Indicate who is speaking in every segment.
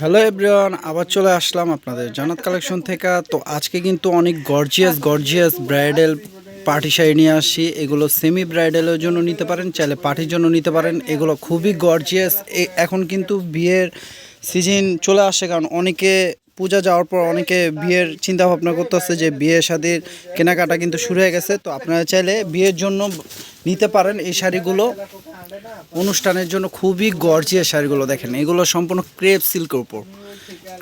Speaker 1: Hello everyone, আবার চলে আসলাম আপনাদের জানাত কালেকশন থেকে। তো আজকে কিন্তু অনেক gorgeous gorgeous bridal party sari নিয়ে আসি এগুলো সেমি ব্রাইডালের জন্য নিতে পারেন, চাইলে পার্টির জন্য নিতে পারেন। এগুলো খুবই গর্জিয়াস। এখন কিন্তু বিয়ের সিজন চলে আসে, কারণ অনেকে পূজা যাওয়ার পর অনেকে বিয়ের চিন্তা ভাবনা করতেছে যে বিয়ে শাদির কেনাকাটা কিন্তু শুরু হয়ে গেছে। তো আপনারা চাইলে বিয়ের জন্য নিতে পারেন এই শাড়িগুলো। অনুষ্ঠানের জন্য খুবই গর্জিয়াস শাড়িগুলো দেখেন। এগুলো সম্পূর্ণ ক্রেপ সিল্কের উপর।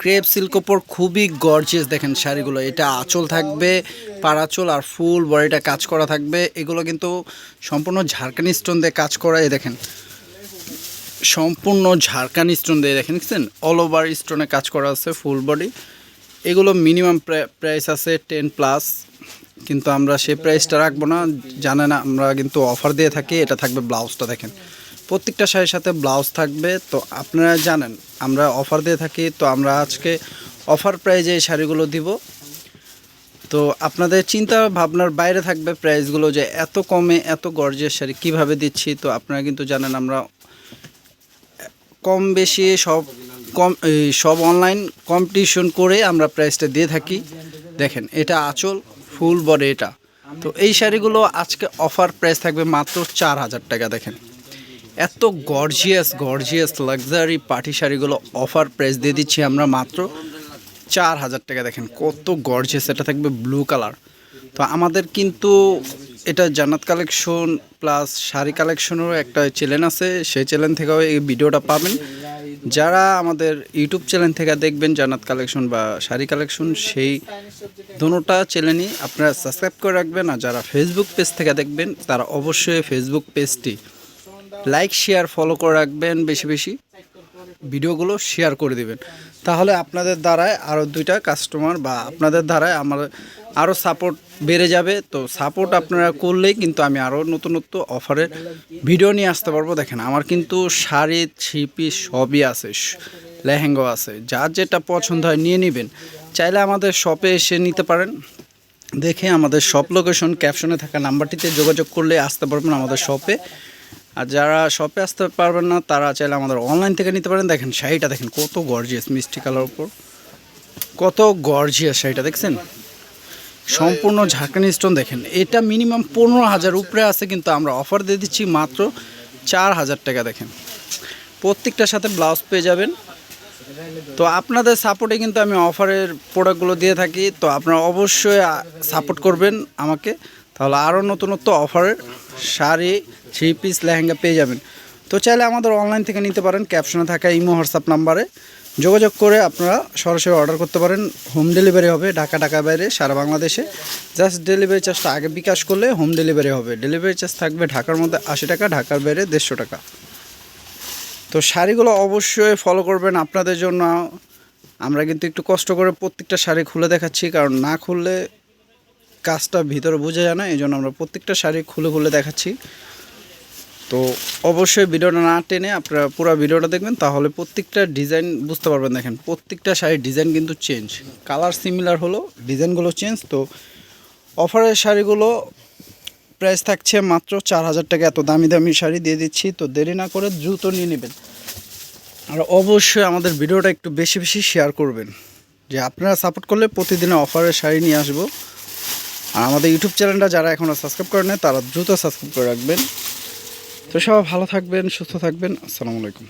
Speaker 1: ক্রেপ সিল্ক উপর খুবই গর্জিয়াস দেখেন শাড়িগুলো। এটা আঁচল থাকবে, পাড়াচল আর ফুল বডিটা কাজ করা থাকবে। এগুলো কিন্তু সম্পূর্ণ ঝাড়খানি স্টোন দিয়ে কাজ করা এই দেখেন। সম্পূর্ণ ঝাড়খানি স্টোন দিয়ে দেখেন, দেখছেন? অল ওভার স্টোনে কাজ করা আছে ফুল বডি এগুলো মিনিমাম প্রাইস আছে টেন প্লাস কিন্তু আমরা সেই প্রাইসটা রাখব না। জানেন আমরা কিন্তু অফার দিয়ে থাকি, এটা থাকবে ব্লাউজটা দেখেন। প্রত্যেকটা শাড়ির সাথে ব্লাউজ থাকবে, তো আপনারা জানেন, আমরা অফার দিয়ে থাকি, তো আমরা আজকে অফার প্রাইজে এই শাড়িগুলো দিব। তো আপনাদের চিন্তা ভাবনার বাইরে থাকবে প্রাইসগুলো যে এত কমে, এত গর্জের শাড়ি কীভাবে দিচ্ছি, তো আপনারা কিন্তু জানেন, আমরা কম বেশি সব কম সব অনলাইন কম্পিটিশন করে আমরা প্রাইসটা দিয়ে থাকি। দেখেন, এটা আঁচল ফুল বডি এটা। তো এই শাড়িগুলো আজকে অফার প্রাইস থাকবে মাত্র চার হাজার টাকা, দেখেন। এত গর্জিয়াস গর্জিয়াস লাক্সারি পার্টি শাড়িগুলো অফার প্রাইস দিয়ে দিচ্ছি আমরা মাত্র চার হাজার টাকা, দেখেন। কত গর্জিয়াস এটা থাকবে ব্লু কালার তো আমাদের কিন্তু এটা জান্নাত কালেকশন প্লাস শাড়ি কালেকশনেরও একটা চ্যানেল আছে। সেই চ্যানেল থেকেও এই ভিডিওটা পাবেন। যারা আমাদের ইউটিউব চ্যানেল থেকে দেখবেন জান্নাত কালেকশন বা শাড়ি কালেকশন, সেই দুটোটা চ্যানেলই আপনারা সাবস্ক্রাইব করে রাখবেন। আর যারা ফেসবুক পেজ থেকে দেখবেন, তারা অবশ্যই ফেসবুক পেজটি লাইক শেয়ার ফলো করে রাখবেন বেশি বেশি। ভিডিওগুলো শেয়ার করে দিবেন। তাহলে আপনাদের দ্বারায় আরও দুইটা কাস্টমার বা আপনাদের দ্বারায় আমার আরও সাপোর্ট বেড়ে যাবে। তো সাপোর্ট আপনারা করলেই কিন্তু আমি আরও নতুন নতুন অফারের ভিডিও নিয়ে আসতে পারব। দেখেন, আমার কিন্তু শাড়ি ছিপি সবই আছে লেহেঙ্গা আছে। যার যেটা পছন্দ হয় নিয়ে নেবেন। চাইলে আমাদের শপে এসে নিতে পারেন। দেখে আমাদের শপ লোকেশন ক্যাপশনে থাকা নাম্বারটিতে যোগাযোগ করলে আসতে পারবেন আমাদের শপে আর যারা শপে আসতে পারবেন না, তারা চাইলে আমাদের অনলাইন থেকে নিতে পারেন। দেখেন শাড়িটা, দেখেন কত গর্জিয়াস মিষ্টি কালার উপর। কত গর্জিয়াস শাড়িটা, দেখছেন? সম্পূর্ণ ঝাঁকানি স্টোন দেখেন। এটা মিনিমাম পনেরো হাজার উপরে আছে, কিন্তু আমরা অফার দিয়ে দিচ্ছি মাত্র চার হাজার টাকা, দেখেন। প্রত্যেকটার সাথে ব্লাউজ পেয়ে যাবেন। তো আপনাদের সাপোর্টে কিন্তু আমি অফারের প্রোডাক্টগুলো দিয়ে থাকি। তো আপনারা অবশ্যই সাপোর্ট করবেন আমাকে। তাহলে আরও নতুনত্ব অফারের শাড়ি থ্রি পিস লেহেঙ্গা পেয়ে যাবেন। তো চাইলে আমাদের অনলাইন থেকে নিতে পারেন ক্যাপশনে থাকা ইমো হোয়াটসঅ্যাপ নাম্বারে যোগাযোগ করে আপনারা সরাসরি অর্ডার করতে পারেন। হোম ডেলিভারি হবে ঢাকা ঢাকা বাইরে, সারা বাংলাদেশে। জাস্ট ডেলিভারি চার্জটা আগে বিকাশ করলে হোম ডেলিভারি হবে। ডেলিভারি চার্জ থাকবে ঢাকার মধ্যে আশি টাকা, ঢাকার বাইরে দেড়শো টাকা। তো শাড়িগুলো অবশ্যই ফলো করবেন আপনাদের জন্য। আমরা কিন্তু একটু কষ্ট করে প্রত্যেকটা শাড়ি খুলে দেখাচ্ছি, কারণ না খুললে কাজটা ভিতরে বোঝা যায় না এই জন্য আমরা প্রত্যেকটা শাড়ি খুলে খুলে দেখাচ্ছি। তো অবশ্যই ভিডিওটা না টেনে আপনারা পুরো ভিডিওটা দেখবেন, তাহলে প্রত্যেকটা ডিজাইন বুঝতে পারবেন। দেখেন, প্রত্যেকটা শাড়ির ডিজাইন কিন্তু চেঞ্জ কালার সিমিলার হলো, ডিজাইনগুলো চেঞ্জ তো অফারের শাড়িগুলো প্রাইস থাকছে মাত্র চার হাজার টাকা। এত দামি দামি শাড়ি দিয়ে দিচ্ছি, তো দেরি না করে দ্রুত নিয়ে নেবেন। আর অবশ্যই আমাদের ভিডিওটা একটু বেশি বেশি শেয়ার করবেন, যে আপনারা সাপোর্ট করলে প্রতিদিনে অফারের শাড়ি নিয়ে আসব। আর আমাদের ইউটিউব চ্যানেলটা যারা এখনও সাবস্ক্রাইব করে নেয় তারা দ্রুত সাবস্ক্রাইব করে রাখবেন। তো সবাই ভালো থাকবেন, সুস্থ থাকবেন। আসসালামু আলাইকুম।